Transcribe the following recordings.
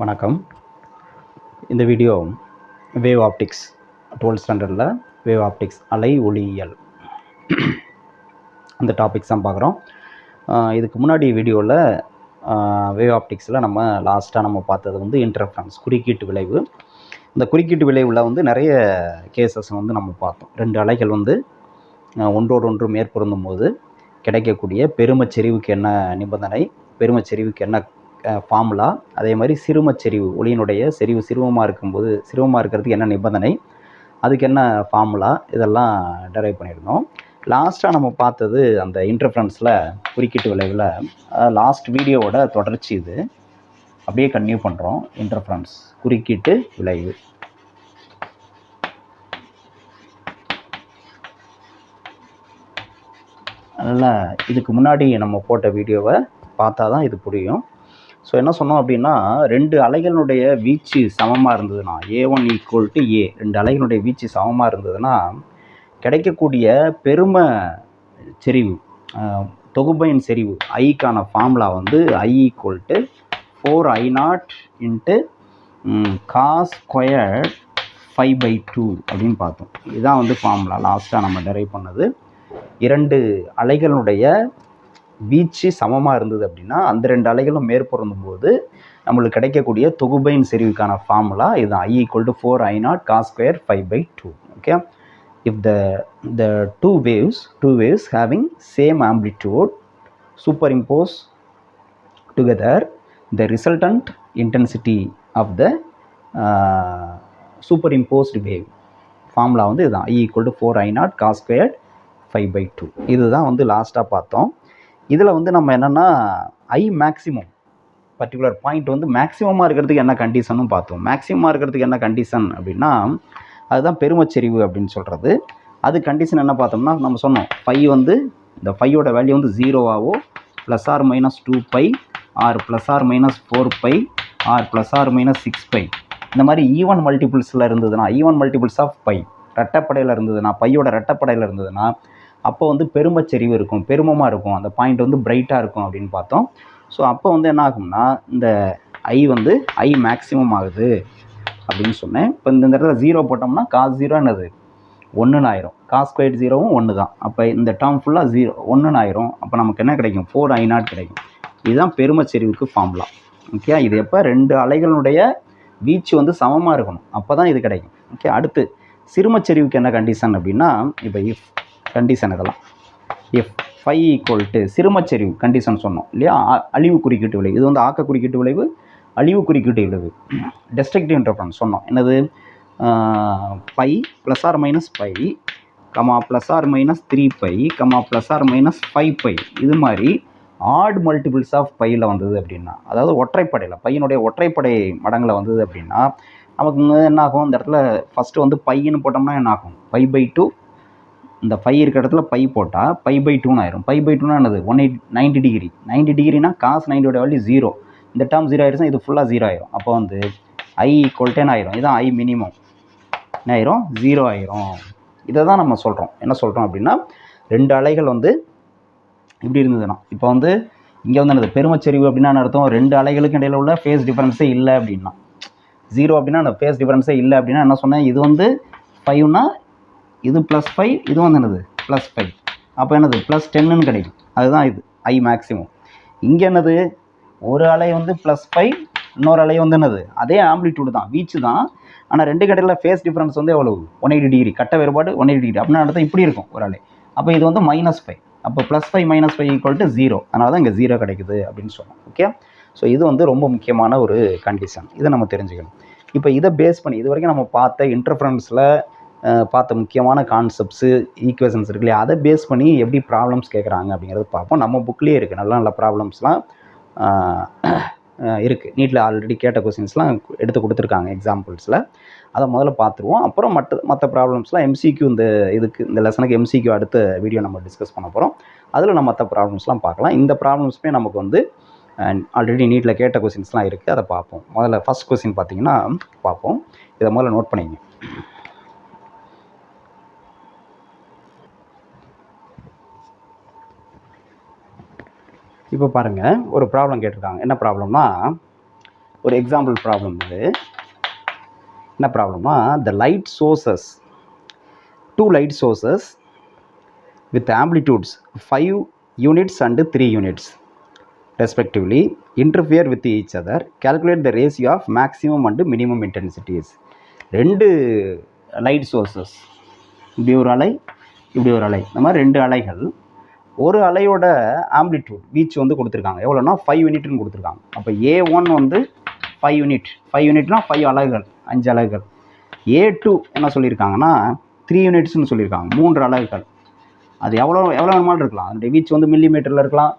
வணக்கம். இந்த video wave optics twelfth ஸ்டாண்டர்டில் வேவ் ஆப்டிக்ஸ் அலை ஒளியியல். அந்த டாபிக்ஸ் தான் பார்க்குறோம். இதுக்கு முன்னாடி வீடியோவில் வேவ் ஆப்டிக்ஸில் நம்ம லாஸ்ட்டாக நம்ம பார்த்தது வந்து இன்டர்ஃபரன்ஸ் குறுக்கீட்டு விளைவு. இந்த குறுக்கீட்டு விளைவில் வந்து நிறைய கேசஸ் வந்து நம்ம பார்த்தோம். ரெண்டு அலைகள் வந்து ஒன்றோடு ஒன்று மேற்பொருந்தும் போது கிடைக்கக்கூடிய பெருமச்செறிவுக்கு என்ன நிபந்தனை? பெருமச்செறிவுக்கு என்ன ஃபார்முலா அதே மாதிரி சிறுமச் செறிவு ஒளியினுடைய செறிவு சிறுவமாக இருக்கும்போது சிறுமமாக இருக்கிறதுக்கு என்ன நிபந்தனை? அதுக்கு என்ன ஃபார்முலா இதெல்லாம் டெரைவ் பண்ணியிருந்தோம். லாஸ்ட்டாக நம்ம பார்த்தது அந்த இன்டர்ஃபரன்ஸில் குறுக்கீட்டு விளைவில் லாஸ்ட் வீடியோவோட தொடர்ச்சி இது. அப்படியே கன்டினியூ பண்ணுறோம் இன்டர்ஃபரன்ஸ் குறுக்கீட்டு விளைவு. அதனால் இதுக்கு முன்னாடி நம்ம போட்ட வீடியோவை பார்த்தா தான் இது புரியும். ஸோ என்ன சொன்னோம் அப்படின்னா ரெண்டு அலைகளுடைய வீச்சு சமமாக இருந்ததுன்னா A one equal to A ரெண்டு அலைகளுடைய வீச்சு சமமாக இருந்ததுன்னா கிடைக்கக்கூடிய பெரும செறிவு தொகுப்பையின் செறிவு ஐக்கான ஃபார்முலா வந்து I equal to four I naught into cos square phi by two அப்படின்னு பார்த்தோம். இதுதான் வந்து ஃபார்முலா லாஸ்ட்டாக நம்ம டெரைவ் பண்ணது. இரண்டு அலைகளுடைய வீச்சு சமமாக இருந்தது அப்படின்னா அந்த ரெண்டு அலைகளும் மேற்பொருந்தும் போது நம்மளுக்கு கிடைக்கக்கூடிய தொகுபையின் செறிவுக்கான ஃபார்முலா இது I equal to four I naught cos square phi by two okay if the the two waves two waves having same amplitude superimpose together the resultant intensity of the uh, superimposed wave. Formula வந்து இதுதான். I equal to four I naught cos squared phi by two இதுதான் வந்து லாஸ்ட்டாக பார்த்தோம். இதில் வந்து நம்ம என்னென்னா ஐ மேக்ஸிமம் பர்டிகுலர் பாயிண்ட் வந்து மேக்ஸிமமாக இருக்கிறதுக்கு என்ன கண்டிஷனும் பார்த்தோம். மேக்ஸிமமாக இருக்கிறதுக்கு என்ன கண்டிஷன் அப்படின்னா அதுதான் பெருமச்சரிவு அப்படின்னு சொல்கிறது அது கண்டிஷன் என்ன பார்த்தோம்னா நம்ம சொன்னோம். ஃபைவ் வந்து இந்த ஃபையோட வேல்யூ வந்து ஜீரோவாகவோ plus or minus two pi or plus or minus four pi or plus or minus six pi இந்த மாதிரி ஈவன் மல்டிபிள்ஸில் இருந்ததுன்னா ஈவன் மல்டிபிள்ஸ் ஆஃப் பை ரெட்டப்படையில் இருந்ததுன்னா பையோட ரெட்டப்படையில் இருந்ததுன்னா அப்போ வந்து பெருமச்செறிவு இருக்கும் பெருமமாக இருக்கும். அந்த பாயிண்ட் வந்து பிரைட்டாக இருக்கும் அப்படின்னு பார்த்தோம். ஸோ அப்போ வந்து என்ன ஆகும்னா இந்த ஐ வந்து ஐ மேக்ஸிமம் ஆகுது அப்படின்னு சொன்னேன். இப்போ இந்த இடத்துல ஜீரோ போட்டோம்னா காஸ் ஜீரோ என்னது? ஒன்றுன்னு ஆயிரும். காஸ் ஸ்கொயர் ஜீரோவும் ஒன்று தான். அப்போ இந்த டேர்ம் ஃபுல்லாக ஜீரோ ஒன்றுன்னு ஆயிரும். அப்போ நமக்கு என்ன கிடைக்கும்? ஃபோர் ஐ நாட் கிடைக்கும். இதுதான் பெருமச்செறிவுக்கு ஃபார்முலா ஓகே இது எப்போ? ரெண்டு அலைகளுடைய வீச்சு வந்து சமமாக இருக்கணும். அப்போ தான் இது கிடைக்கும். ஓகே அடுத்து சிறுமச்செறிவுக்கு என்ன கண்டிஷன் அப்படின்னா இப்போ இஃப் கண்டிஷன் இதெல்லாம். எஃப் ஃபை ஈக்குவல் டு சிறுமச்சரிவு கண்டிஷன் சொன்னோம் இல்லையா? அழிவு குறுக்கீட்டு விளைவு. இது வந்து ஆக்க குறுக்கீட்டு விளைவு அழிவு குறுக்கீட்டு விளைவு. டெஸ்ட்ரக்டிவ் இன்டர்ஃபரன்ஸ் சொன்னோம். என்னது? Pi plus or minus pi comma plus or minus three pi comma plus or minus five pi இது மாதிரி ஆட் மல்டிபிள்ஸ் ஆஃப் பையில் வந்தது அப்படின்னா அதாவது ஒற்றைப்படையில் பையனுடைய ஒற்றைப்படை மடங்கில் வந்தது அப்படின்னா நமக்கு என்ன ஆகும்? இந்த இடத்துல ஃபஸ்ட்டு வந்து பையன்னு போட்டோம்னா என்ன ஆகும்? பை பை டூ இந்த பை இருக்கிற இடத்துல பை போட்டால் பை பை டூன்னு ஆயிரும். பை பை டூனா என்னது? One eight ninety degree ninety டிகிரினா cos நைன்டியோட வேல்யூ ஜீரோ இந்த டேர்ம் ஜீரோ ஆயிடுச்சுன்னா இது ஃபுல்லாக ஜீரோ ஆயிரும். அப்போ வந்து ஐ ஈக்குவல் டென் ஆயிரும். இதுதான் ஐ மினிமம் என்ன ஆயிரும்? ஜீரோ ஆயிரும். இதை தான் நம்ம சொல்கிறோம் என்ன சொல்கிறோம் அப்படின்னா ரெண்டு அலைகள் வந்து இப்படி இருந்ததுன்னா. இப்போ வந்து இங்கே வந்து என்னது? பெருமச்சரிவு அப்படின்னா அர்த்தம்? ரெண்டு அலைகளுக்கு இடையில உள்ள ஃபேஸ் டிஃபரன்ஸே இல்லை அப்படின்னா. ஜீரோ அப்படின்னா அந்த ஃபேஸ் டிஃபரன்ஸே இல்லை அப்படின்னா என்ன சொன்னேன்? இது வந்து ஃபைவ்னா இது ப்ளஸ் ஃபைவ் இது வந்து என்னது? ப்ளஸ் ஃபைவ் அப்போ என்னது? ப்ளஸ் டென்னு கிடைக்கும். அதுதான் இது. ஐ மேக்ஸிமம் இங்கே என்னது? ஒரு அலை வந்து ப்ளஸ் ஃபைவ் இன்னொரு அலை வந்து என்னது? அதே ஆம்பிளிடியூடு தான். வீச்சு தான். ஆனால் ரெண்டு கடையில் ஃபேஸ் டிஃப்ரென்ஸ் வந்து எவ்வளவு? ஒன் எயிட்டி டிகிரி கட்ட வேறுபாடு ஒன் எயிட்டி டிகிரி அப்படின்னா இப்படி இருக்கும் ஒரு அலை. அப்போ இது வந்து மைனஸ் ஃபைவ் அப்போ plus five minus five equal to zero அதனால தான் இங்கே ஜீரோ கிடைக்குது அப்படின்னு சொன்னோம். ஓகே ஸோ இது வந்து ரொம்ப முக்கியமான ஒரு கண்டிஷன் இதை நம்ம தெரிஞ்சுக்கணும். இப்போ இதை பேஸ் பண்ணி இது வரைக்கும் நம்ம பார்த்த இன்டர்ஃபரன்ஸில் பார்த்த முக்கியமான கான்செப்ட்ஸு ஈக்குவேஷன்ஸ் இருக்கு இல்லையா? அதை பேஸ் பண்ணி எப்படி ப்ராப்ளம்ஸ் கேட்குறாங்க அப்படிங்கிறது பார்ப்போம். நம்ம புக்லேயே இருக்குது நல்ல நல்ல ப்ராப்ளம்ஸ்லாம் இருக்குது நீட்டில் ஆல்ரெடி கேட்ட கொஸ்டின்ஸ்லாம் எடுத்து கொடுத்துருக்காங்க எக்ஸாம்பிள்ஸில் அதை முதல்ல பார்த்துருவோம். அப்புறம் மற்ற மற்ற ப்ராப்ளம்ஸ்லாம் எம்சிக்யூ இந்த இதுக்கு இந்த லெசனுக்கு எம்சிக்யூ அடுத்த வீடியோ நம்ம டிஸ்கஸ் பண்ண போகிறோம் அதில் நம்ம மற்ற ப்ராப்ளம்ஸ்லாம் பார்க்கலாம். இந்த ப்ராப்ளம்ஸுமே நமக்கு வந்து ஆல்ரெடி நீட்டில் கேட்ட கொஸ்டின்ஸ்லாம் இருக்குது அதை பார்ப்போம். முதல்ல ஃபஸ்ட் கொஸ்டின் பார்த்தீங்கன்னா பார்ப்போம். இதை முதல்ல நோட் பண்ணிங்க. இப்போ பாருங்கள் ஒரு ப்ராப்ளம் கேட்டிருக்காங்க. என்ன ப்ராப்ளம்னா ஒரு எக்ஸாம்பிள் ப்ராப்ளம் இது. என்ன ப்ராப்ளம்னா the light sources two light sources with amplitudes five units and three units respectively interfere with each other calculate the ratio of maximum and minimum intensities ரெண்டு லைட் சோர்சஸ் இப்படி ஒரு அலை இப்படி ஒரு அலை. இந்த மாதிரி ரெண்டு அலைகள் ஒரு அலையோட ஆம்ப்ளிடியூட் வீச்சு வந்து கொடுத்துருக்காங்க. எவ்வளோனா ஃபைவ் யூனிட்னு கொடுத்துருக்காங்க. அப்போ ஏ ஒன் வந்து ஃபைவ் யூனிட் ஃபைவ் யூனிட்னா ஃபைவ் அலகுகள் அஞ்சு அலகுகள். ஏ டூ என்ன சொல்லியிருக்காங்கன்னா த்ரீ யூனிட்ஸ்னு சொல்லியிருக்காங்க. மூன்று அலகுகள். அது எவ்வளோ எவ்வளோ வேணுமாலும் இருக்கலாம். அதனுடைய வீச்சு வந்து மில்லி மீட்டரில் இருக்கலாம்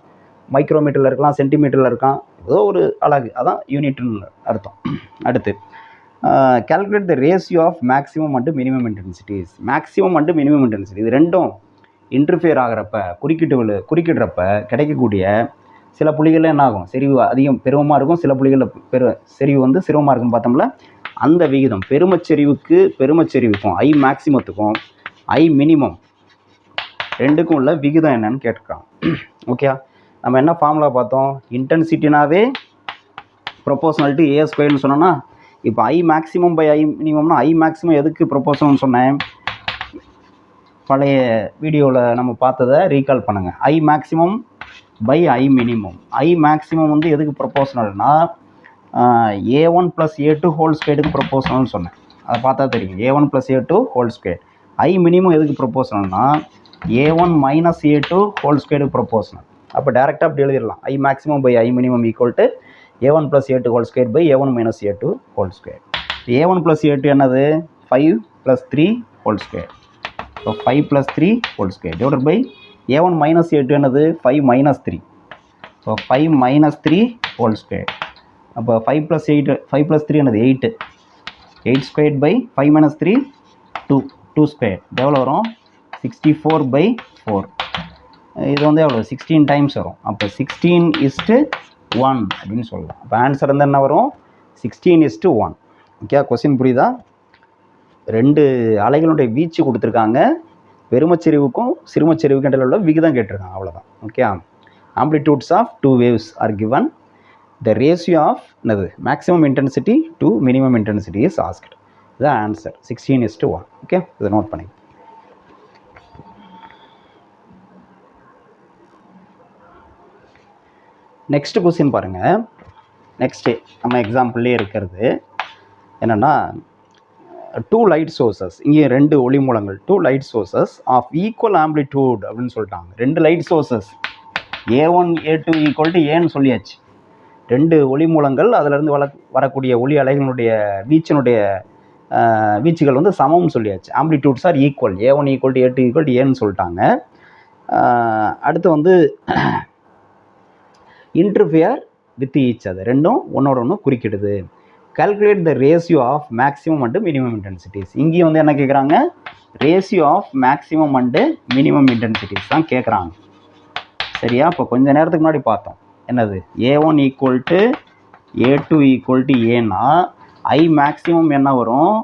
மைக்ரோமீட்டரில் இருக்கலாம் சென்டிமீட்டரில் இருக்கலாம். ஏதோ ஒரு அலகு. அதான் யூனிட்னு அர்த்தம். அடுத்து calculate the ratio of maximum and minimum intensities maximum and minimum intensity இது ரெண்டும் இன்டர்ஃபியர் ஆகிறப்ப குறுக்கிட்டு குறுக்கிடுறப்ப கிடைக்கக்கூடிய சில புலிகளில் என்ன ஆகும்? செறிவு அதிகம் பெருமமாக இருக்கும். சில புள்ளிகளில் பெரு செறிவு வந்து சிரமமாக இருக்குன்னு பார்த்தோம்ல அந்த விகிதம். பெருமச்செறிவுக்கு பெருமச்செறிவுக்கும் ஐ மேக்சிமத்துக்கும் ஐ மினிமம் ரெண்டுக்கும் உள்ள விகிதம் என்னன்னு கேட்டிருக்காங்க. ஓகே நம்ம என்ன ஃபார்முலா பார்த்தோம்? இன்டென்சிட்டினாவே ப்ரொபோஷனல் டு ஏ ஸ்கொயர்னு சொன்னோன்னா இப்போ ஐ மேக்ஸிமம் பை ஐ மினிமம்னா ஐ மேக்ஸிமம் எதுக்கு ப்ரொபோஷனல்னு சொன்னேன்? பழைய வீடியோவில் நம்ம பார்த்ததை ரீகால் பண்ணுங்கள் I maximum by I minimum I maximum வந்து எதுக்கு ப்ரொபோஷனல்னா A one plus A two whole ஸ்கேட்டுக்கு ப்ரொபோஷனல்னு சொன்னேன். அதை பார்த்தா தெரியும். A one plus A two whole square I minimum எதுக்கு ப்ரொபோஷனல்னா A one minus A two whole ஸ்கேடுக்கு proportional அப்போ டேரெக்டாக அப்படி எழுதிடலாம். I maximum by I minimum equal to A one plus A two whole square by A one minus A two whole square A one plus A two என்னது? Five plus three whole square so five plus three whole square divide by A one minus எட்டு என்னது? Five minus three so five minus three whole square அப்போ five plus eight five plus three என்னது? Eight eight square by five minus three two two square எவ்வளோ வரும்? Sixty four by four இது வந்து எவ்வளோ sixteen times வரும். அப்போ sixteen is to one அப்படின்னு சொல்லலாம். அப்போ ஆன்சர் வந்து என்ன வரும்? Sixteen is to one okay question புரியுதா? ரெண்டு அலைகளுடைய வீச்சு கொடுத்துருக்காங்க. பெருமச்சரிவுக்கும் சிறுமச்சரிவுக்கும் இடையில உள்ள விகிதம் கேட்டிருக்காங்க. அவ்வளோதான் okay amplitudes of two waves are given the ratio of என்னது? Maximum intensity to minimum intensity is asked இதுதான் answer sixteen is to one okay இதை நோட் பண்ணி நெக்ஸ்ட் கொஸ்டின் பாருங்கள் நெக்ஸ்ட்டு நம்ம எக்ஸாம்பிள்லேயே இருக்கிறது. என்னென்னா டூ லைட் சோர்சஸ் இங்கே ரெண்டு ஒளி மூலங்கள். Two light sources of equal amplitude அப்படின்னு சொல்லிட்டாங்க. ரெண்டு light sources A one A two equal to ஏன்னு சொல்லியாச்சு. ரெண்டு ஒளி மூலங்கள் அதிலிருந்து வள வரக்கூடிய ஒளி அலைகளுடைய வீச்சினுடைய வீச்சுகள் வந்து சமம்னு சொல்லியாச்சு. Amplitudes are equal A one equal to A two equal to ஏன்னு சொல்லிட்டாங்க. அடுத்து வந்து இன்டர்ஃபியர் வித் ஈச் அது ரெண்டும் ஒன்னோட ஒன்று குறிக்கிடுது. Calculate the ratio of maximum and minimum intensities இங்கேயும் வந்து என்ன கேட்குறாங்க ratio of maximum and minimum intensities தான் கேட்குறாங்க சரியா? இப்போ கொஞ்ச நேரத்துக்கு முன்னாடி பார்த்தோம். என்னது? A one equal to A two equal to ஏன்னா ஐ மேக்ஸிமம் என்ன வரும்?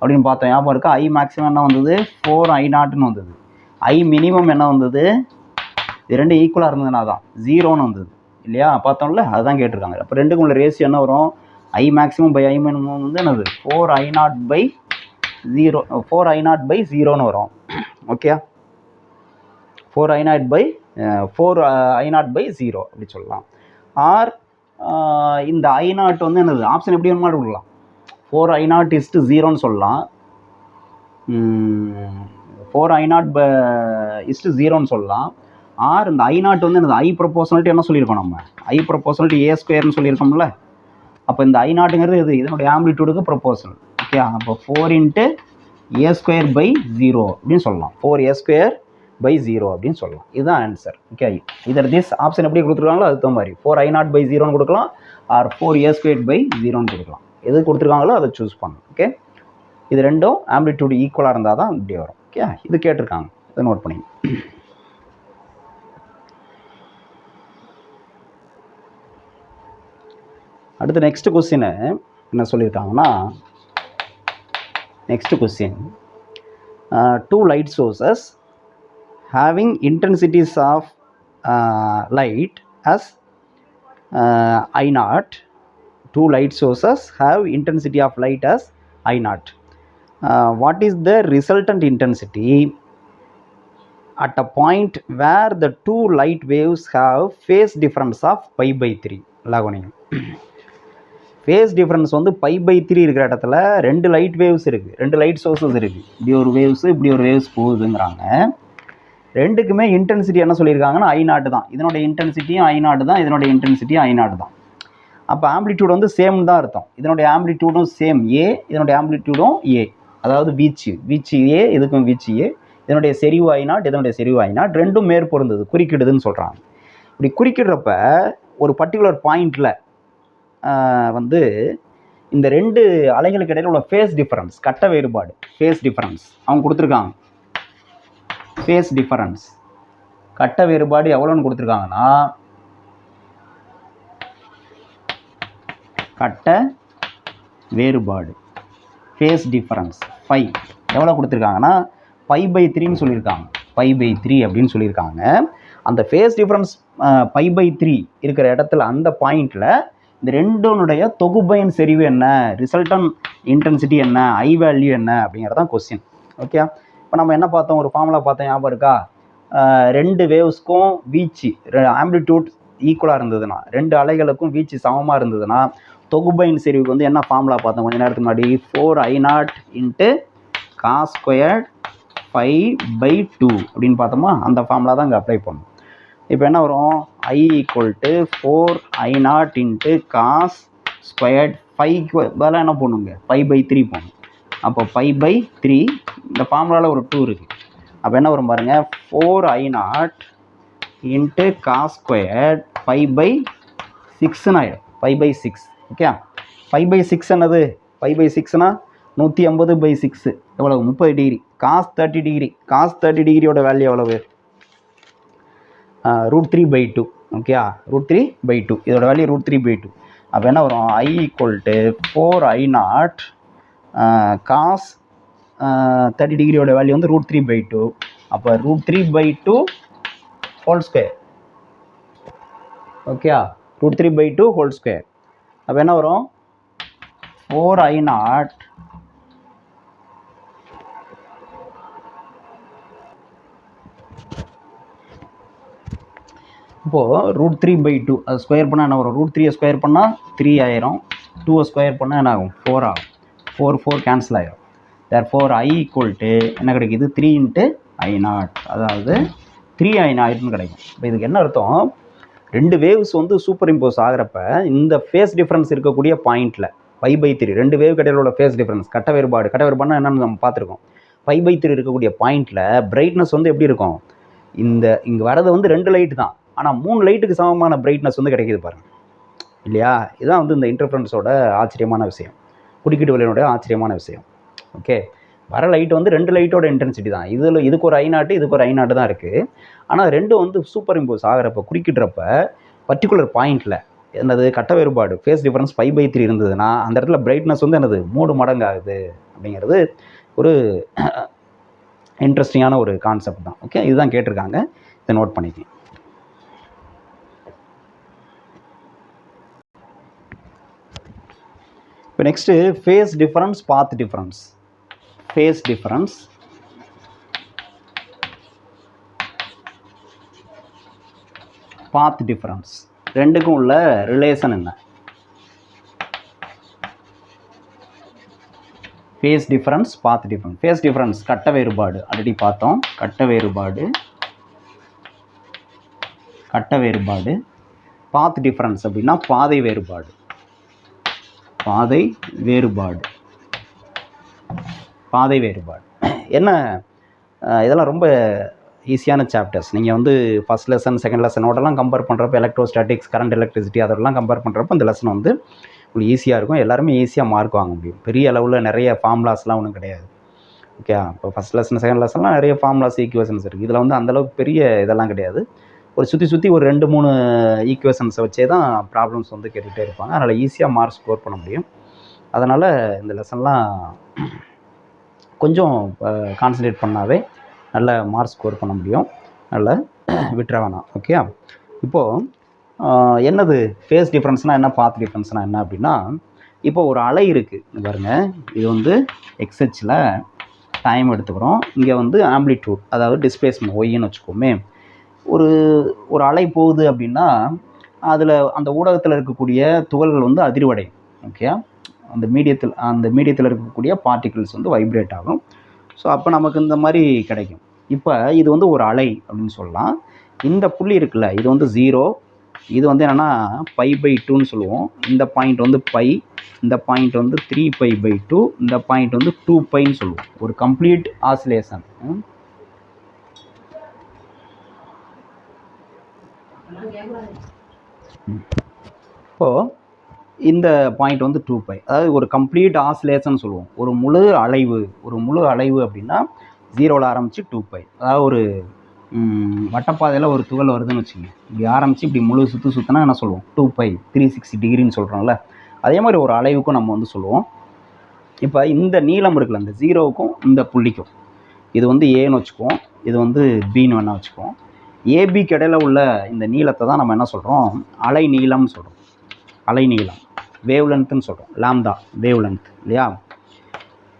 அப்படின்னு பார்த்தோம். ஞாபகம் இருக்கா? ஐ மேக்ஸிமம் என்ன வந்தது? ஃபோர் ஐ நாட்டுன்னு வந்தது. ஐ மினிமம் என்ன வந்தது? இது ரெண்டு ஈக்குவலாக இருந்ததுனா தான். ஜீரோன்னு வந்தது. இல்லையா? பார்த்தோம்ல? அதுதான் கேட்டிருக்காங்க. அப்போ ரெண்டுக்கும் உள்ள ரேஷியோ என்ன வரும்? I maximum by I minimum வந்து என்னது? Four I naught by zero four I naught by ஜீரோன்னு வரும். Okay four I naught by four I naught by zero அப்படி சொல்லலாம். ஆர் இந்த ஐ நாட் வந்து என்னது? ஆப்ஷன் எப்படி வேணுமா கொடுக்கலாம் ஃபோர் ஐ நாட் இஸ்ட்டு ஜீரோன்னு சொல்லலாம். ஃபோர் ஐ நாட் ப இஸ்ட்டு ஜீரோன்னு சொல்லலாம். ஆர் இந்த ஐ நாட் வந்து என்னது? ஐ ப்ரொப்போசனல்ட்டு என்ன சொல்லியிருக்கோம் நம்ம? ஐ ப்ரொப்போசனல்ட்டு ஏ ஸ்கொயர்னு சொல்லியிருக்கோம்ல. அப்போ இந்த ஐ நாட்டுங்கிறது இது இதனுடைய ஆம்பிளிடியூடுக்கு ப்ரொப்போசல் ஓகே அப்போ four into A square by zero அப்படின்னு சொல்லலாம். Four A square by zero அப்படின்னு சொல்லலாம். இதுதான் answer okay either this option எப்படி கொடுத்துருக்காங்களோ அதுக்கு தகுந்த மாதிரி. ஃபோர் ஐ நாட் பை ஜீரோன்னு கொடுக்கலாம் or four A square by ஜீரோன்னு கொடுக்கலாம். எது கொடுத்துருக்காங்களோ அதை சூஸ் பண்ணணும் ஓகே இது ரெண்டும் ஆம்பிளிடியூடு ஈக்குவலாக இருந்தால் தான் இப்படி வரும். ஓகே இது கேட்டிருக்காங்க. இதை நோட் பண்ணிங்க அடுத்து நெக்ஸ்ட் கொஸ்டின் என்ன சொல்லியிருக்காங்கன்னா next question two light sources having intensities of light as I not two light sources have intensity of light as I naught. Uh, what is the resultant intensity at a point where the two light waves have phase difference of pi by 3 லாகோனியம் phase difference வந்து pi by three இருக்கிற இடத்துல ரெண்டு light waves இருக்குது ரெண்டு light sources இருக்குது இப்படி ஒரு waves இப்படி ஒரு வேவ்ஸ் போகுதுங்கிறாங்க. ரெண்டுக்குமே இன்டென்சிட்டி என்ன சொல்லியிருக்காங்கன்னா ஐ நாட்டு தான். இதனுடைய இன்டென்சிட்டியும் ஐ நாட்டு தான் இதனுடைய இன்டென்சிட்டியும் ஐ நாட்டு தான். அப்போ ஆம்பிளிடியூட் வந்து சேம்னு தான் அர்த்தம். இதனுடைய ஆம்பிளிடியூடும் சேம் ஏ இதனுடைய ஆம்பிளிடியூடும் ஏ அதாவது வீச்சு. வீச்சு ஏ இதுக்கும் வீச்சு ஏ இதனுடைய செறிவு ஐ நாட் இதனுடைய செறிவு ஐ நாட் ரெண்டும் மேற்பொருந்தது குறிக்கிடுதுன்னு சொல்கிறாங்க இப்படி குறிக்கிடுறப்ப ஒரு பர்டிகுலர் பாயிண்டில் வந்து இந்த ரெண்டு அலைகளுக்கு இடையில் உள்ள ஃபேஸ் டிஃபரன்ஸ் கட்ட வேறுபாடு ஃபேஸ் டிஃபரன்ஸ் அவங்க கொடுத்துருக்காங்க. ஃபேஸ் டிஃபரன்ஸ் கட்ட வேறுபாடு எவ்வளோன்னு கொடுத்துருக்காங்கன்னா கட்ட வேறுபாடு ஃபேஸ் டிஃபரன்ஸ் ஃபை எவ்வளோ கொடுத்துருக்காங்கன்னா ஃபை பை த்ரீன்னு சொல்லியிருக்காங்க. ஃபை பை த்ரீ அப்படின்னு சொல்லியிருக்காங்க. அந்த phase difference phi by three இருக்கிற இடத்துல அந்த பாயிண்டில் இந்த ரெண்டுனுடைய தொகுப்பையின் செறிவு என்ன? ரிசல்டன் இன்டென்சிட்டி என்ன? ஐ வேல்யூ என்ன? அப்படிங்கிறது தான் கொஸ்டின் ஓகே இப்போ நம்ம என்ன பார்த்தோம்? ஒரு ஃபார்முலா பார்த்தோம் ஞாபகம் இருக்கா? ரெண்டு வேவ்ஸ்க்கும் வீச்சு ஆம்பிளிடியூட் ஈக்குவலாக இருந்ததுன்னா ரெண்டு அலைகளுக்கும் வீச்சு சமமாக இருந்ததுன்னா தொகுப்பையின் செறிவுக்கு வந்து என்ன ஃபார்முலா பார்த்தோம்? கொஞ்ச நேரத்துக்கு முன்னாடி. Four I naught into cos square phi by two அப்படின்னு பார்த்தோமா? அந்த ஃபார்முலா தான் இங்கே அப்ளை பண்ணும். இப்போ என்ன வரும்? I equal to four I naught into cos squared ஃபைவ்க்கு பதிலாக என்ன பண்ணுங்க ஃபைவ் பை த்ரீ போகணும் அப்போ ஃபைவ் பை த்ரீ இந்த ஃபார்முலாவில் ஒரு டூ இருக்குது அப்போ என்ன வரும் பாருங்கள் four I naught into cos squared five pi சிக்ஸ்னு ஆகிடும் five pi six okay five pi six என்னது? ஃபைவ் பை சிக்ஸ்னால் நூற்றி ஐம்பது பை சிக்ஸு எவ்வளவு? முப்பது degree cos thirty degree cos thirty டிகிரியோட value எவ்வளவு? ரூட் த்ரீ பை டூ ஓகேயா ரூட் த்ரீ பை டூ இதோட value root three by two அப்போ என்ன வரும்? I equal to four I naught cos thirty டிகிரியோட value வந்து root three by two அப்போ root three by two whole square ஓகேயா root three by two whole square அப்போ என்ன வரும்? ஃபோர் ஐ நாட் இப்போது ரூட் த்ரீ பை டூ அது square பண்ணால் என்ன வரும்? ரூட் த்ரீயை ஸ்கொயர் பண்ணால் த்ரீ ஆயிரும். டூவை ஸ்கொயர் பண்ணால் என்ன ஆகும்? ஃபோர் ஆகும். ஃபோர் ஃபோர் கேன்சல் ஆகிரும் there four I equal to என்ன கிடைக்குது? த்ரீ இன்ட்டு ஐ நாட் அதாவது த்ரீ ஐ நாட்னு கிடைக்கும். இப்போ இதுக்கு என்ன அர்த்தம்? ரெண்டு வேவ்ஸ் வந்து சூப்பர் இம்போஸ் ஆகிறப்ப இந்த ஃபேஸ் டிஃப்ரென்ஸ் இருக்கக்கூடிய பாயிண்டில் ஃபைவ் பை த்ரீ ரெண்டு வேவ் கடையில் உள்ள ஃபேஸ் டிஃப்ரென்ஸ் கட்ட வேறுபாடு. கட்ட வேறுபாடுனா என்னன்னு நம்ம பார்த்துருக்கோம். ஃபைவ் பை த்ரீ இருக்கக்கூடிய பாயிண்டில் பிரைட்னஸ் வந்து எப்படி இருக்கும்? இந்த இங்கே வரது வந்து ரெண்டு லைட் தான். ஆனால் மூணு லைட்டுக்கு சமமான பிரைட்னஸ் வந்து கிடைக்கிது பாருங்க. இல்லையா? இதுதான் வந்து இந்த இன்டர்ஃபரன்ஸோட ஆச்சரியமான விஷயம். குடிக்கிட்டு விலையினுடைய ஆச்சரியமான விஷயம். ஓகே வர லைட் வந்து ரெண்டு லைட்டோட இன்டென்சிட்டி தான். இதில் இதுக்கு ஒரு ஐநாட்டு இதுக்கு ஒரு ஐநாட்டு தான் இருக்குது ஆனால் ரெண்டும் வந்து சூப்பர் இம்போஸ் ஆகிறப்ப குறுக்கிடுறப்ப பர்டிகுலர் பாயிண்டில் என்னது? கட்ட வேறுபாடு. Phase difference five pi three இருந்ததுன்னா அந்த இடத்துல பிரைட்னஸ் வந்து என்னது? மூணு மடங்கு ஆகுது அப்படிங்கிறது ஒரு இன்ட்ரெஸ்டிங்கான ஒரு கான்செப்ட் தான். ஓகே இதுதான் கேட்டிருக்காங்க. இதை நோட் பண்ணிக்கேன் இப்போ next phase difference path difference phase difference path difference ரெண்டுக்கும் உள்ள ரிலேஷன் என்ன? Phase difference path difference phase difference கட்ட வேறுபாடு. ஆல்ரெடி பார்த்தோம். கட்ட வேறுபாடு. கட்ட வேறுபாடு. பாத் டிஃப்ரென்ஸ் அப்படின்னா பாதை வேறுபாடு. பாதை வேறுபாடு. பாதை வேறுபாடு. என்ன இதெல்லாம் ரொம்ப ஈஸியான சாப்டர்ஸ் நீங்கள் வந்து ஃபஸ்ட் லெசன் செகண்ட் லெசனோடலாம் கம்பேர் பண்ணுறப்ப எலக்ட்ரோஸ்டாட்டிக்ஸ் கரண்ட் எலக்ட்ரிசிட்டி அதெல்லாம் கம்பேர் பண்ணுறப்ப அந்த லெசன் வந்து உங்களுக்கு ஈஸியாக இருக்கும். எல்லாருமே ஈஸியாக மார்க் வாங்க முடியும். பெரிய அளவில் நிறைய ஃபார்முலாஸ்லாம் ஒன்றும் கிடையாது. ஓகே இப்போ ஃபஸ்ட் லெசன் செகண்ட் லெசன்லாம் நிறைய ஃபார்முலாஸ் ஈக்குவேஷன்ஸ் இருக்குது இதில் வந்து அந்தளவுக்கு பெரிய இதெல்லாம் கிடையாது. ஒரு சுற்றி சுற்றி ஒரு ரெண்டு மூணு ஈக்குவேஷன்ஸை வச்சே தான் ப்ராப்ளம்ஸ் வந்து கேட்டுகிட்டே இருப்பாங்க. அதனால் ஈஸியாக மார்க் ஸ்கோர் பண்ண முடியும். அதனால் இந்த லெசன்லாம் கொஞ்சம் கான்சன்ட்ரேட் பண்ணாவே நல்ல மார்க் ஸ்கோர் பண்ண முடியும். நல்ல விட்டுற வேணாம். ஓகே இப்போது என்னது? ஃபேஸ் டிஃப்ரென்ஸ்னால் என்ன? பாத் டிஃப்ரென்ஸ்னால் என்ன அப்படின்னா இப்போ ஒரு அலை இருக்குது பாருங்கள் இது வந்து எக்ஸ்ஹெச்சில் டைம் எடுத்துக்கிறோம். இங்கே வந்து ஆம்ப்ளிடியூட் அதாவது டிஸ்பிளேஸ்மெண்ட் ஒய்ன்னு வச்சுக்கோமே. ஒரு ஒரு அலை போகுது அப்படின்னா அதில் அந்த ஊடகத்தில் இருக்கக்கூடிய துகள்கள் வந்து அதிர்வடையும் ஓகே அந்த மீடியத்தில் அந்த மீடியத்தில் இருக்கக்கூடிய பார்ட்டிகிள்ஸ் வந்து வைப்ரேட் ஆகும். ஸோ அப்போ நமக்கு இந்த மாதிரி கிடைக்கும். இப்போ இது வந்து ஒரு அலை அப்படின்னு சொல்லலாம். இந்த புள்ளி இருக்குல்ல இது வந்து ஜீரோ இது வந்து என்னென்னா பை பை டூன்னு சொல்லுவோம். இந்த பாயிண்ட் வந்து பை இந்த பாயிண்ட் வந்து த்ரீ பை பை டூ இந்த பாயிண்ட் வந்து டூ பைன்னு சொல்லுவோம். ஒரு கம்ப்ளீட் ஆசிலேஷன் இப்போது இந்த பாயிண்ட் வந்து டூ பை அதாவது ஒரு கம்ப்ளீட் ஆசிலேஷன் சொல்லுவோம். ஒரு முழு அலைவு ஒரு முழு அலைவு அப்படின்னா ஜீரோவில் ஆரம்பித்து டூ பை அதாவது ஒரு வட்டப்பாதையில் ஒரு துகள் வருதுன்னு வச்சுக்கோங்க. இப்படி ஆரம்பித்து இப்படி முழு சுற்று சுற்றினா என்ன சொல்லுவோம்? டூ பை த்ரீ சிக்ஸ்டி டிகிரின்னு சொல்கிறோம்ல அதே மாதிரி ஒரு அலைவுக்கும் நம்ம வந்து சொல்லுவோம். இப்போ இந்த நீளம் இருக்குல்ல இந்த ஜீரோவுக்கும் இந்த புள்ளிக்கும். இது வந்து ஏன்னு வச்சுக்குவோம். இது வந்து பின்னு வேணால் வச்சுக்குவோம். ஏபிக்கு கடையில் உள்ள இந்த நீளத்தை தான் நம்ம என்ன சொல்கிறோம் அலை நீளம்னு சொல்கிறோம் அலை நீளம் வேவ் லென்த்துன்னு சொல்கிறோம் லாம்தா வேவ் லென்த் இல்லையா?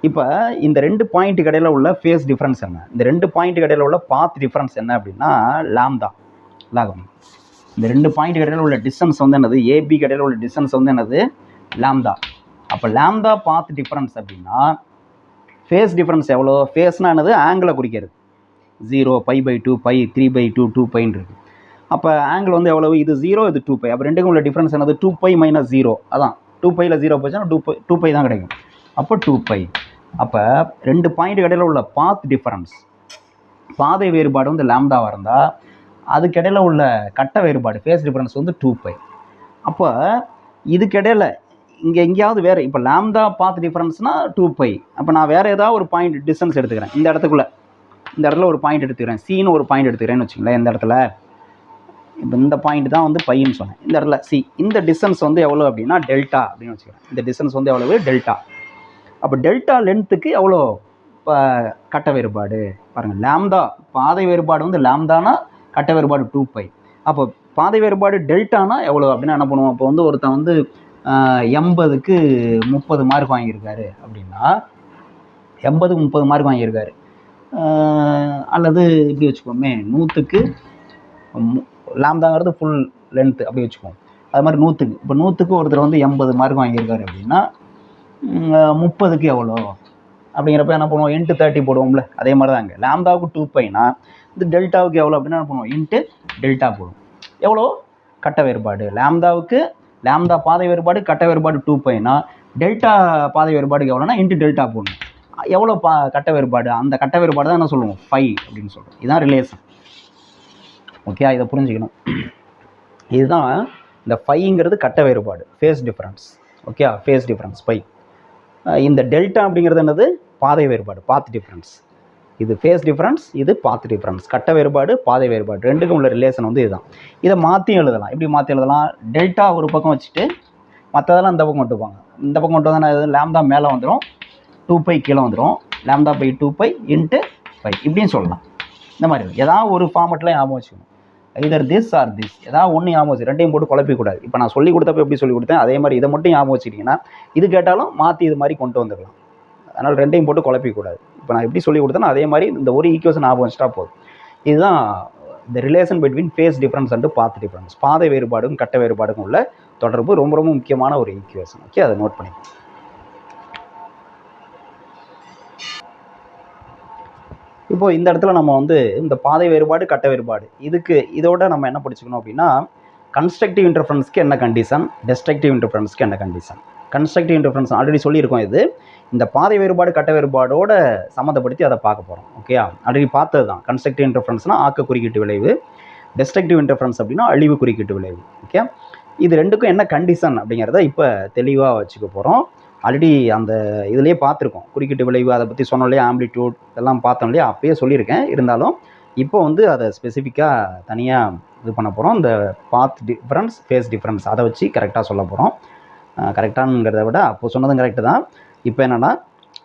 இப்போ இந்த ரெண்டு பாயிண்ட் கடையில் உள்ள ஃபேஸ் டிஃப்ரென்ஸ் என்ன? இந்த ரெண்டு பாயிண்ட் கடையில் உள்ள பாத் டிஃப்ரென்ஸ் என்ன அப்படின்னா லாம்தா லாகம் இந்த ரெண்டு பாயிண்ட் கடையில் உள்ள டிஸ்டன்ஸ் வந்து என்னது? ஏபி கடையில் உள்ள டிஸ்டன்ஸ் வந்து என்னது? லாம்தா அப்போ லாம்தா பாத் டிஃப்ரென்ஸ் அப்படின்னா ஃபேஸ் டிஃப்ரென்ஸ் எவ்வளோ ஃபேஸ்னா என்னது? ஆங்கிளை குறிக்கிறது. Zero pi by two pi three pi by two பைன்னு இருக்குது அப்போ ஆங்கிள் வந்து எவ்வளவு? இது ஜீரோ இது டூ பை அப்போ ரெண்டுக்கும் உள்ள டிஃப்ரென்ஸ் என்னது? டூ பை மைனஸ் ஜீரோ அதான். டூ பையில் ஜீரோ போச்சுன்னா டூ பை டூ பை தான் கிடைக்கும். அப்போ டூ பை அப்போ ரெண்டு பாயிண்ட் இடையில உள்ள பாத் டிஃபரன்ஸ் பாதை வேறுபாடு வந்து லேம்தாவாக இருந்தால் அதுக்கு உள்ள கட்ட வேறுபாடு ஃபேஸ் டிஃபரன்ஸ் வந்து டூ பை அப்போ இதுக்கு இங்கே எங்கேயாவது வேறு இப்போ லேம்தா பாத் டிஃபரன்ஸ்னால் டூ பை அப்போ நான் வேறு ஏதாவது ஒரு பாயிண்ட் டிஸ்டன்ஸ் எடுத்துக்கிறேன். இந்த இடத்துக்குள்ளே. இந்த இடத்துல ஒரு பாயிண்ட் எடுத்துக்கிறேன். சீன்னு ஒரு பாயிண்ட் எடுத்துக்கிறேன்னு வச்சுங்களேன் இந்த இடத்துல. இப்போ இந்த பாயிண்ட் தான் வந்து பையன்னு சொன்னேன். இந்த இடத்துல சி இந்த டிஸ்டன்ஸ் வந்து எவ்வளோ அப்படின்னா டெல்டா அப்படின்னு வச்சுக்கிறேன். இந்த டிஸ்டன்ஸ் வந்து எவ்வளவு? டெல்டா அப்போ டெல்டா லென்த்துக்கு எவ்வளோ இப்போ கட்ட வேறுபாடு? பாருங்கள் லேம்தா பாதை வேறுபாடு வந்து லேம்தானா கட்ட வேறுபாடு டூ பை அப்போ பாதை வேறுபாடு டெல்டானா எவ்வளோ அப்படின்னா என்ன பண்ணுவோம்? அப்போ வந்து ஒருத்தன் வந்து எண்பதுக்கு முப்பது மார்க் வாங்கியிருக்காரு அப்படின்னா எண்பதுக்கு முப்பது மார்க் வாங்கியிருக்காரு. அல்லது இப்படி வச்சுக்கோமே நூற்றுக்கு லாம்தாங்கிறது ஃபுல் லென்த்து அப்படி வச்சுக்குவோம். அது மாதிரி நூற்றுக்கு இப்போ நூற்றுக்கு ஒருத்தர் வந்து எண்பது மார்க் வாங்கியிருக்காரு அப்படின்னா முப்பதுக்கு எவ்வளோ? அப்படிங்கிறப்ப என்ன பண்ணுவோம்? இன்ட்டு தேர்ட்டி போடுவோம்ல. அதே மாதிரி தான் லாம்தாவுக்கு டூ பைனா இந்த டெல்டாவுக்கு எவ்வளோ அப்படின்னா என்ன பண்ணுவோம்? இன்ட்டு டெல்டா போடும் எவ்வளோ? கட்ட வேறுபாடு. லாம்தாவுக்கு லாம்தா பாதை வேறுபாடு கட்ட வேறுபாடு டூ பைனா டெல்டா பாதை வேறுபாடுக்கு எவ்வளோனா இன்ட்டு டெல்டா போடணும். எவ்வளோ பா கட்ட வேறுபாடு? அந்த கட்ட வேறுபாடு தான் என்ன சொல்லுவோம்? ஃபைவ் அப்படின்னு சொல்கிறோம் இதுதான் ரிலேஷன் ஓகே இதை புரிஞ்சுக்கணும். இதுதான் இந்த ஃபைங்கிறது கட்ட வேறுபாடு. Phase difference okay phase difference phi இந்த டெல்டா அப்படிங்கிறது என்னது? பாதை வேறுபாடு. பாத் டிஃப்ரென்ஸ் இது ஃபேஸ் டிஃப்ரென்ஸ் இது பாத் டிஃப்ரென்ஸ் கட்ட வேறுபாடு பாதை வேறுபாடு. ரெண்டுக்கும் உள்ள ரிலேஷன் வந்து இதுதான். இதை மாற்றி எழுதலாம். எப்படி மாற்றி எழுதலாம்? டெல்டா ஒரு பக்கம் வச்சுட்டு மற்றதெல்லாம் இந்த பக்கம் கொண்டு போங்க. இந்த பக்கம் கொண்டு வந்தால் லேம்தா மேலே வந்துடும் டூ பை கீழே வந்துடும் lambda by two pi into phi இப்படின்னு சொல்லலாம். இந்த மாதிரி ஏதாவது ஒரு ஃபார்மெட்டில் ஞாபகம் வச்சுக்கணும். இதர் திஸ் ஆர் திஸ் ஏதாவது ஒன்று ஞாபகம் வச்சு ரெண்டையும் போட்டு குழப்பிக்கூடாது இப்போ நான் சொல்லி கொடுத்தப்ப எப்படி சொல்லி கொடுத்தேன்? அதே மாதிரி இதை மட்டும் ஞாபகம் வச்சுக்கிட்டிங்கன்னா இது கேட்டாலும் மாற்றி இது மாதிரி கொண்டு வந்துக்கலாம். அதனால் ரெண்டையும் போட்டு குழப்பிக்கூடாது இப்போ நான் எப்படி சொல்லி கொடுத்தேனோ அதே மாதிரி இந்த ஒரு ஈக்குவேஷன் ஞாபகம் வச்சுட்டா போதும். இதுதான் இந்த relation between phase difference and path difference பாதை வேறுபாடும் கட்ட வேறுபாடுக்கும் உள்ள தொடர்பு. ரொம்ப ரொம்ப முக்கியமான ஒரு ஈக்குவேஷன் ஓகே அதை நோட் பண்ணிக்கோங்க. இப்போது இந்த இடத்துல நம்ம வந்து இந்த பாதை வேறுபாடு கட்ட வேறுபாடு இதுக்கு இதோட நம்ம என்ன படிச்சுக்கணும் அப்படின்னா கன்ஸ்ட்ரக்டிவ் இன்டர்ஃபரன்ஸ்க்கு என்ன கண்டிஷன் டெஸ்ட்ரக்டிவ் இன்டர்ஃபரன்ஸ்க்கு என்ன கண்டிஷன் கன்ஸ்ட்ரக்டிவ் இன்டர்ஃபரன்ஸ் ஆல்ரெடி சொல்லியிருக்கோம் இது. இந்த பாதை வேறுபாடு கட்ட வேறுபாடோட சம்மந்தப்படுத்தி அதை பார்க்க போகிறோம் ஓகே ஆல்ரெடி பார்த்தது தான். கன்ஸ்ட்ரக்டிவ் இன்டர்ஃபரன்ஸ்னால் ஆக்க குறுக்கீட்டு விளைவு டெஸ்ட்ரக்டிவ் இன்டர்ஃபரன்ஸ் அப்படின்னா அழிவு குறுக்கீட்டு விளைவு. ஓகே இது ரெண்டுக்கும் என்ன கண்டிஷன் அப்படிங்கிறத இப்போ தெளிவாக வச்சுக்க போகிறோம் ஆல்ரெடி அந்த இதுலேயே பார்த்துருக்கோம். குறுக்கீட்டு விளைவு அதை பற்றி சொன்னோம் இல்லையா? ஆம்ப்ளிடியூட் இதெல்லாம் பார்த்தோம் இல்லையா? அப்பயே சொல்லியிருக்கேன். இருந்தாலும் இப்போ வந்து அதை ஸ்பெசிஃபிக்காக தனியாக இது பண்ண போகிறோம் இந்த பாத் டிஃப்ரென்ஸ் ஃபேஸ் டிஃப்ரென்ஸ் அதை வச்சு கரெக்டாக சொல்ல போகிறோம் கரெக்டானுங்கிறத விட அப்போ சொன்னதும் கரெக்டு தான். இப்போ என்னென்னா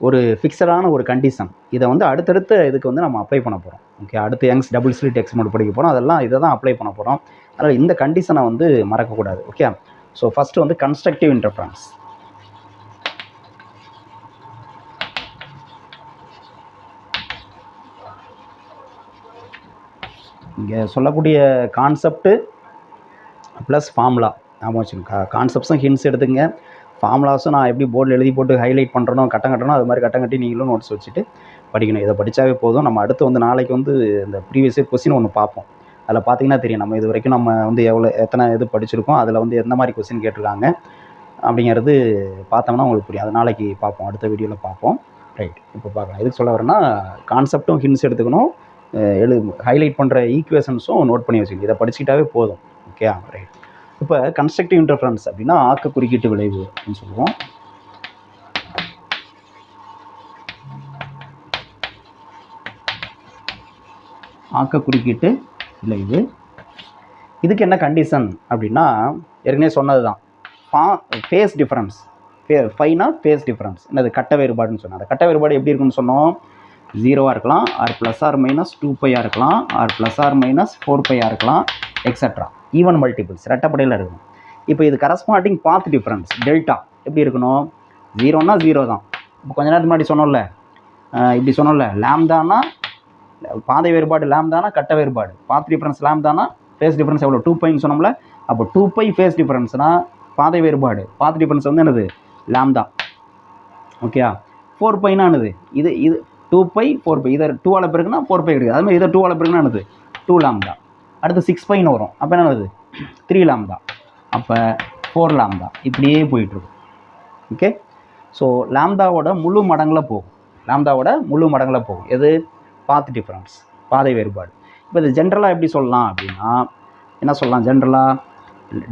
ஒரு ஃபிக்ஸடான ஒரு கண்டிஷன் இதை வந்து அடுத்தடுத்த இதுக்கு வந்து நம்ம அப்ளை பண்ண போகிறோம் ஓகே அடுத்து யங்ஸ் டபுள் ஸ்லிட் எக்ஸ்மோட் படிக்க போகிறோம் அதெல்லாம் இதை தான் அப்ளை பண்ண போகிறோம் அதனால் இந்த கண்டிஷனை வந்து மறக்கக்கூடாது ஓகே ஸோ ஃபஸ்ட்டு வந்து கன்ஸ்ட்ரக்டிவ் இன்டர்ஃபரன்ஸ் இங்கே சொல்லக்கூடிய கான்செப்ட்டு ப்ளஸ் ஃபார்முலா ஞாபகம் வச்சுங்க கான்செப்ட்ஸும் ஹின்ஸ் எடுத்துங்க ஃபார்முலாஸும் நான் எப்படி போர்டில் எழுதி போட்டு ஹைலைட் பண்ணுறனோ கட்டம் கட்டணும் அது மாதிரி கட்டம் கட்டி நீங்களும் நோட்ஸ் வச்சுட்டு படிக்கணும். இதை படித்தாவே போதும். நம்ம அடுத்து வந்து நாளைக்கு வந்து இந்த ப்ரீவியஸ் இயர் கொஸ்டின் ஒன்று பார்ப்போம். அதில் பார்த்தீங்கன்னா தெரியும். நம்ம இது வரைக்கும் நம்ம வந்து எவ்வளோ எத்தனை இது படிச்சிருக்கோம். அதில் வந்து எந்த மாதிரி கொஸ்டின் கேட்டிருக்காங்க அப்படிங்கிறது பார்த்தோம்னா உங்களுக்கு புரியும். அது நாளைக்கு பார்ப்போம். அடுத்த வீடியோவில் பார்ப்போம். ரைட் இப்போ பார்க்கலாம். எதுக்கு சொல்ல வரேன்னா கான்செப்ட்டும் ஹின்ஸ் எடுத்துக்கணும். எழு ஹைலைட் பண்ணுற ஈக்குவேஷன்ஸும் நோட் பண்ணி வச்சுக்கணும். இதை படிச்சுக்கிட்டாவே போதும். ஓகே ரைட் இப்போ கன்ஸ்ட்ரக்டிவ் இன்டர்ஃபரன்ஸ் அப்படின்னா ஆக்க குறுக்கீட்டு விளைவு அப்படின்னு சொல்லுவோம். ஆக்க குறுக்கீட்டு விளைவு. இதுக்கு என்ன கண்டிஷன் அப்படின்னா ஏற்கனவே சொன்னது தான் ஃபா ஃபேஸ் டிஃப்ரென்ஸ் ஃபே ஃபைனா ஃபேஸ் டிஃப்ரென்ஸ் என்னது? கட்ட வேறுபாடுன்னு சொன்னோம் அந்த கட்ட வேறுபாடு எப்படி இருக்குன்னு சொன்னோம். ஜீரோவாக இருக்கலாம் or plus or minus two பையாக இருக்கலாம் or plus or minus four பையாக இருக்கலாம் எக்ஸட்ரா ஈவன் மல்டிபிள்ஸ் ரெட்டப்படையில் இருக்கும். இப்போ இது கரஸ்பாண்டிங் பாத் டிஃப்ரென்ஸ் டெல்டா எப்படி இருக்கணும்? ஜீரோனா ஜீரோ தான். இப்போ கொஞ்ச நேரத்துக்கு முன்னாடி சொன்னோம்ல இப்படி சொன்னோம்ல லேம்தானா பாதை வேறுபாடு லேம்தானா கட்ட வேறுபாடு. பாத் டிஃப்ரென்ஸ் லேம்தானா ஃபேஸ் டிஃப்ரென்ஸ் எவ்வளோ டூ பைன்னு சொன்னோம்ல அப்போ டூ பை ஃபேஸ் டிஃப்ரென்ஸ்னா பாதை வேறுபாடு. பாத் டிஃப்ரென்ஸ் வந்து என்னது? லேம்தா ஓகேயா ஃபோர் பைனானது இது இது டூ பை ஃபோர் பை இதை டூ ஆல பிறகுனா ஃபோர் பை கிடைக்குது. அதுமாதிரி இதை டூ ஆல பிறகுனா என்னது? டூ லாம்தா அடுத்து சிக்ஸ் பைன்னு வரும். அப்போ என்ன வருது த்ரீ லாம்தா அப்போ ஃபோர் லாம்தா இப்படியே போயிட்டுருக்கும். ஓகே ஸோ லாம்தாவோட முழு மடங்கில் போகும். லாம்தாவோட முழு மடங்கில் போகும். எது? பாத் டிஃப்ரென்ஸ் பாதை வேறுபாடு. இப்போ இது ஜென்ரலாக எப்படி சொல்லலாம் அப்படின்னா என்ன சொல்லலாம்? ஜென்ரலாக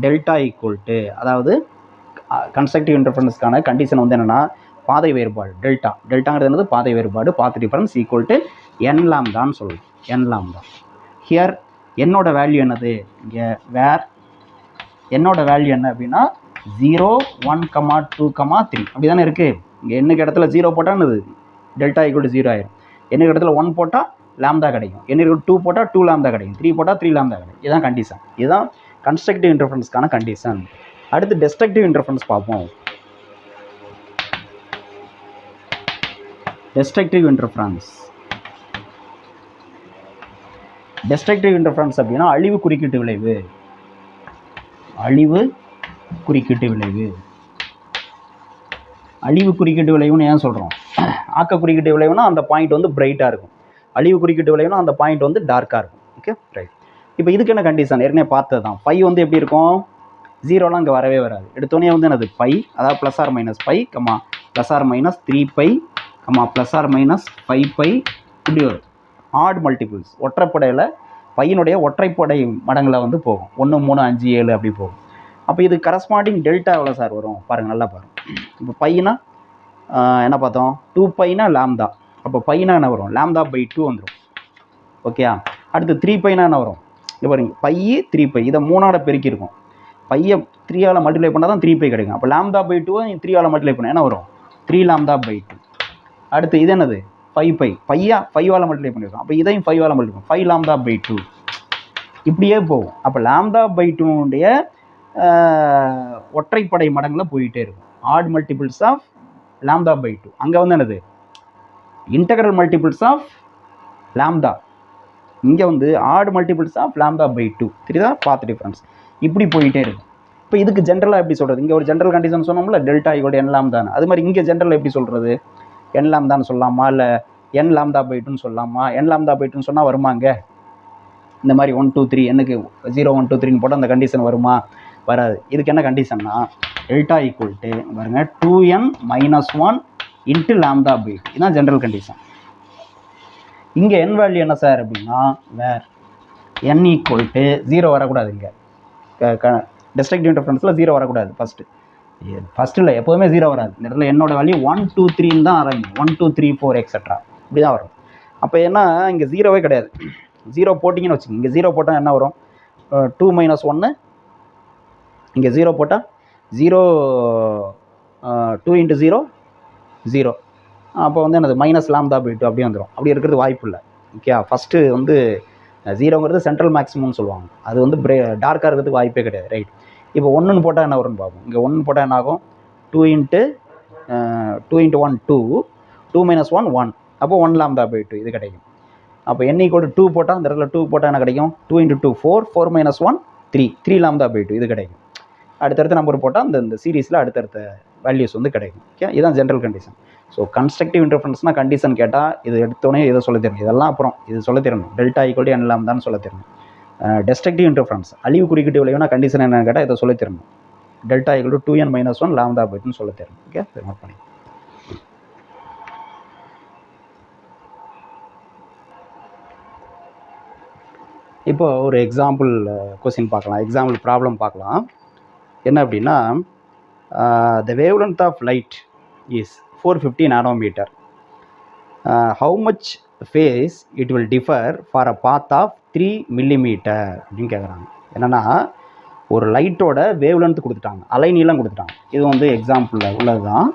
டெல்டா ஈக்குவல் டு அதாவது கன்ஸ்ட்ரக்டிவ் இன்டர்ஃபரன்ஸ்க்கான கண்டிஷன் வந்து என்னென்னா பாதை வேறுபாடு டெல்டா. டெல்டாங்கிறது என்னது? பாதை வேறுபாடு path difference equal to n தான் சொல்லுவோம். என் தான் ஹியர் என்னோட வேல்யூ என்னது? இங்கே வேர் என்னோட வேல்யூ என்ன அப்படின்னா zero one comma two comma three அப்படி தானே இருக்குது இங்கே என்னைக்கு இடத்துல ஜீரோ போட்டால் என்னது? டெல்டா ஈக்குவல் டு ஜீரோ ஆயிரும். என்னைக்கு இடத்துல ஒன் போட்டால் லேம்தா கிடைக்கும். என்னைக்கு டூ போட்டால் டூ லேம்தா கிடைக்கும். த்ரீ போட்டால் த்ரீ லேம்தா கிடைக்கும். இதுதான் கண்டிஷன் இதுதான் கன்ஸ்ட்ரக்டிவ் இன்டர்ஃபரன்ஸ்க்கான கண்டிஷன் அடுத்து டெஸ்ட்ரக்டிவ் இன்டர்ஃபரன்ஸ் பார்ப்போம். டெஸ்ட்ரக்டிவ் இன்டர்ஃபரன்ஸ் டெஸ்ட்ரக்டிவ் இன்டர்ஃபரன்ஸ் அப்படின்னா அழிவு குறுக்கீட்டு விளைவு. அழிவு குறுக்கீட்டு விளைவு. அழிவு குறுக்கீட்டு விளைவுன்னு ஏன் சொல்கிறோம் ஆக்க குறுக்கீட்டு விளைவுனா அந்த பாயிண்ட் வந்து பிரைட்டாக இருக்கும். அழிவு குறுக்கீட்டு விளைவுனா அந்த பாயிண்ட் வந்து டார்க்காக இருக்கும். ஓகே ரைட் இப்போ இதுக்கு என்ன கண்டிஷன் ஏற்கனவே பார்த்தது தான் பை வந்து எப்படி இருக்கும்? ஜீரோலாம் இங்கே வரவே வராது. எடுத்தோடனே வந்து என்னது? பை அதாவது plus or minus pi comma plus or minus three pi comma plus or minus five pi இப்படி வரும். ஆட் மல்டிபிள்ஸ் ஒற்றைப்படையில் பையனுடைய ஒற்றைப்படை மடங்கில் வந்து போகும். ஒன்று மூணு அஞ்சு ஏழு அப்படி போகும். அப்போ இது கரஸ்பாண்டிங் டெல்டா எவ்வளோ சார் வரும். பாருங்கள் நல்லா பாருங்கள் இப்போ பையனா என்ன பார்த்தோம்? டூ பைனா லேம்தா அப்போ பையனா என்ன வரும்? லேம்தா பை டூ வந்துடும் ஓகே அடுத்து த்ரீ பைனா என்ன வரும்? இது பாருங்க. பையி த்ரீ பை இதை மூணாட பெருக்கியிருக்கும். பையை த்ரீயால் மல்டிப்ளை பண்ணால் தான் த்ரீ பை கிடைக்கும். அப்போ லேம்தா பை டூவை த்ரீயால் மல்டிப்ளை பண்ண என்ன வரும்? த்ரீ லேம்தா பை டூ அடுத்து இது என்னது? ஃபைவ் பை ஃபையா ஃபைவால் மல்டிப்ளை பண்ணியிருக்கோம் அப்போ இதையும் ஃபைவால் multiply five lambda by two இப்படியே போகும். அப்போ லாம்தா பை டூனுடைய ஒற்றைப்படை மடங்களில் போயிட்டே இருக்கும். Odd multiples of lambda by two அங்கே வந்து என்னது? இன்டகரல் மல்டிபிள்ஸ் ஆஃப் லாம்தா இங்கே வந்து odd multiples of lambda by two தெரியுதா? பார்த்து டிஃப்ரென்ஸ் இப்படி போயிட்டே இருக்கும். இப்போ இதுக்கு ஜென்ரலாக எப்படி சொல்கிறது இங்கே ஒரு ஜென்ரல் கண்டிஷன் சொன்னோம்ல டெல்டா ஈக்குவல் என் லாம்தான் அது மாதிரி இங்கே ஜென்ரல் எப்படி சொல்கிறது என் லாம்தான்னு சொல்லலாமா இல்லை என் லாம்தா போயிட்டுன்னு சொல்லலாமா என் லாம்தா பை சொன்னால் வருமாங்க? இந்த மாதிரி ஒன் டூ த்ரீ எனக்கு ஜீரோ ஒன் டூ த்ரீன்னு போட்டால் அந்த கண்டிஷன் வருமா? வராது. இதுக்கு என்ன கண்டிஷன்னா டெல்டா ஈக்குவல் டு பாருங்க two n minus one into lambda by இதுதான் ஜென்ரல் கண்டிஷன் இங்கே என் வேல்யூ என்ன சார் அப்படின்னா where n equal to zero வரக்கூடாது இங்கே. டிஸ்ட்ரிக்ட் இன்டர்ஃபரன்ஸில் ஜீரோ வரக்கூடாது ஃபஸ்ட்டு ஃபஸ்ட்டு இல்லை எப்போதுமே ஜீரோ வராது. இந்த இடத்துல என்னோட வேல்யூ ஒன் டூ த்ரீன்னு தான் ஆரம்பிக்கும் one two three four extra இப்படி தான் வரும். அப்போ என்ன இங்கே ஜீரோவே கிடையாது. ஜீரோ போட்டிங்கன்னு வச்சுக்கோங்க. இங்கே ஜீரோ போட்டால் என்ன வரும்? டூ மைனஸ் ஒன்று இங்கே ஜீரோ போட்டால் zero two into zero zero அப்போ வந்து என்னது? மைனஸ் லாம்தா பை டூ அப்படியே வந்துடும் அப்படி இருக்கிறது வாய்ப்பு இல்லை. ஓகே ஃபஸ்ட்டு வந்து ஜீரோங்கிறது சென்ட்ரல் மேக்ஸிமம்னு சொல்லுவாங்க. அது வந்து பிரே டார்க்காக இருக்கிறதுக்கு வாய்ப்பே கிடையாது. ரைட் இப்போ ஒன்றுன்னு போட்டால் என்ன வரும்னு பார்ப்போம். இங்கே ஒன்று போட்டால் என்ன ஆகும்? Two into two into one two two minus one one அப்போ ஒன் லாம்தா பை டூ இது கிடைக்கும். அப்போ n ஈக்குவல் டூ போட்டால் அந்த இடத்துல டூ போட்டால் என்ன கிடைக்கும்? Two into two four four minus one three three lambda by two இது கிடைக்கும். அடுத்தடுத்த நம்பர் போட்டால் அந்த இந்த சீரீஸில் அடுத்தடுத்த வேல்யூஸ் வந்து கிடைக்கும். ஓகே இதுதான் ஜென்ரல் கண்டிஷன் ஸோ கன்ஸ்ட்ரக்டிவ் இன்டர்ஃபரன்ஸ்னால் கண்டிஷன் கேட்டால் இது எடுத்தோடனே இதை சொல்ல தெரியணும் இதெல்லாம் அப்புறம் இது சொல்ல தெரியணும் டெல்டா ஈக்குவல் டு என் தான் சொல்ல தெரியணும் டெஸ்ட்ரக்டிவ் இன்டர்ஃபரன்ஸ் அழிவு குறிக்கிட்டு விளைவுனா கண்டிஷன் என்னன்னு கேட்டால் இதை சொல்ல தரணும். Delta equal to n minus one lambda பைட்னு சொல்ல தரணும். ஓகே நோட் பண்ணி இப்போ ஒரு எக்ஸாம்பிள் கொஸ்டின் பார்க்கலாம். எக்ஸாம்பிள் ப்ராப்ளம் பார்க்கலாம். என்ன அப்படின்னா the wavelength of light is four fifty nanometre how much phase it will differ for a path of three millimetre அப்படின்னு கேட்குறாங்க என்னென்னா ஒரு லைட்டோட வேவ் லென்த் கொடுத்துட்டாங்க. அலை நீளம் கொடுத்துட்டாங்க. இது வந்து எக்ஸாம்பிளில் உள்ளது தான்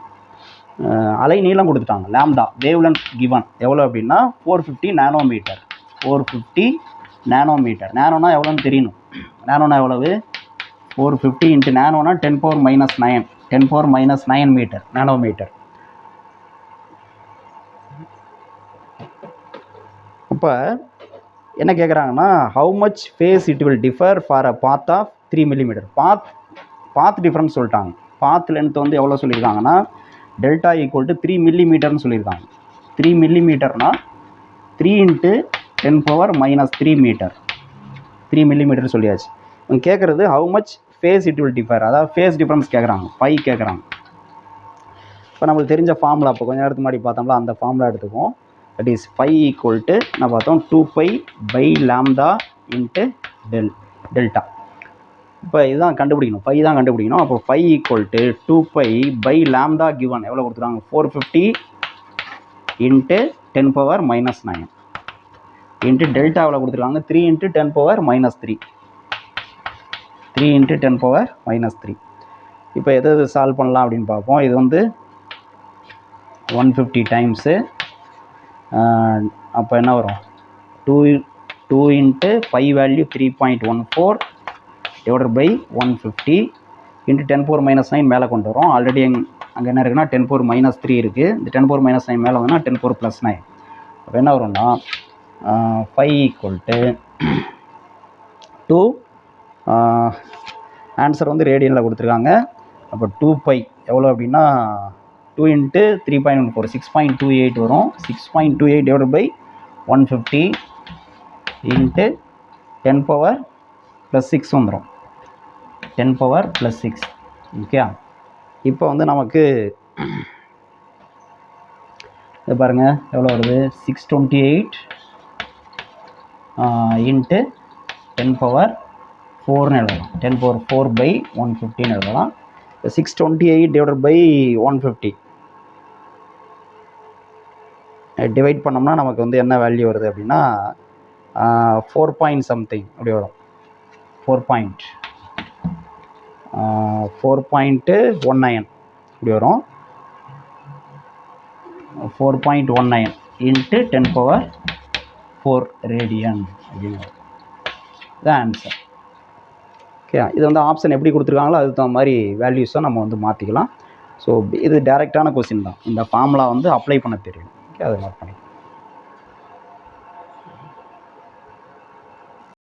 அலை நீளம் கொடுத்துட்டாங்க. லேம்டா வேவ் லென்த் கிவன் எவ்வளோ அப்படின்னா four fifty nanometre four fifty nanometre நேனோனா எவ்வளோன்னு தெரியணும். நேனோனா எவ்வளவு? Four fifty into நேனோனா ten power minus nine ten power minus nine metre nanometre இப்போ என்ன கேட்குறாங்கன்னா how much phase it will differ for a path of three millimetre path path difference சொல்லிட்டாங்க. Path length வந்து எவ்வளோ சொல்லியிருக்காங்கன்னா டெல்டா ஈக்குவல் டு த்ரீ மில்லிமீட்டர்னு சொல்லியிருக்காங்க. Three மில்லிமீட்டர்னா three into ten power minus three metre three millimetre சொல்லியாச்சு. இவங்க கேட்குறது how much phase it will differ அதாவது ஃபேஸ் டிஃப்ரென்ஸ் கேட்குறாங்க பை கேட்குறாங்க இப்போ நம்மளுக்கு தெரிஞ்ச ஃபார்முலா இப்போ கொஞ்சம் நேரத்துக்கு முன்னாடி பார்த்தோம்ல அந்த ஃபார்முலா எடுத்துக்குவோம். That is phi equal to நான் பார்த்தோம்? Two pi by lambda into del delta இப்போ இதுதான் கண்டுபிடிக்கணும். ஃபை தான் கண்டுபிடிக்கணும். அப்போ phi equal to two pi by lambda given எவ்வளோ கொடுத்துருக்காங்க? Four fifty into ten power minus nine into delta எவ்வளோ கொடுத்துருக்காங்க? Three into ten power minus three three into ten power minus three இப்போ எது எது சால்வ் பண்ணலாம் அப்படின்னு பார்ப்போம். இது வந்து ஒன் ஃபிஃப்டி டைம்ஸு அப்போ என்ன வரும்? Two two into five value three point one four divided by one fifty into ten power minus nine மேலே கொண்டு வரும். ஆல்ரெடி எங் அங்கே என்ன இருக்குன்னா டென் ஃபோர் மைனஸ் த்ரீ இருக்குது இந்த டென் ஃபோர் மைனஸ் நைன் மேலே வந்தோன்னா டென் ஃபோர் ப்ளஸ் நைன் அப்போ என்ன வரும்னா five equal to two answer வந்து ரேடியனில் கொடுத்துருக்காங்க. அப்போ டூ பை எவ்வளோ அப்படின்னா two into three point one four six point two eight வரும் six point two eight divide by one fifty into ten power plus six வந்துடும் ten power plus six okay இப்போ வந்து நமக்கு இது பாருங்கள் எவ்வளோ வருது? Six twenty eight into ten power ஃபோர்னு எழுதலாம். Ten power four by one ஃபிஃப்டின்னு எழுதலாம். Six twenty eight divide by one fifty divide பண்ணோம்னா நமக்கு வந்து என்ன வேல்யூ வருது அப்படின்னா ஃபோர் பாயிண்ட் சம்திங் அப்படி வரும். Four point four point one nine இப்படி வரும். Four point one nine into ten power four radian அப்படின்னு வரும். இதான் ஆன்சர் ஓகே இது வந்து ஆப்ஷன் எப்படி கொடுத்துருக்காங்களோ அதுக்கு தகுந்த மாதிரி வேல்யூஸை நம்ம வந்து மாற்றிக்கலாம் ஸோ இது டேரெக்டான கொஸ்டின் தான். இந்த ஃபார்முலா வந்து அப்ளை பண்ண தெரியும். ஓகே அதை நோட் பண்ணிக்கலாம்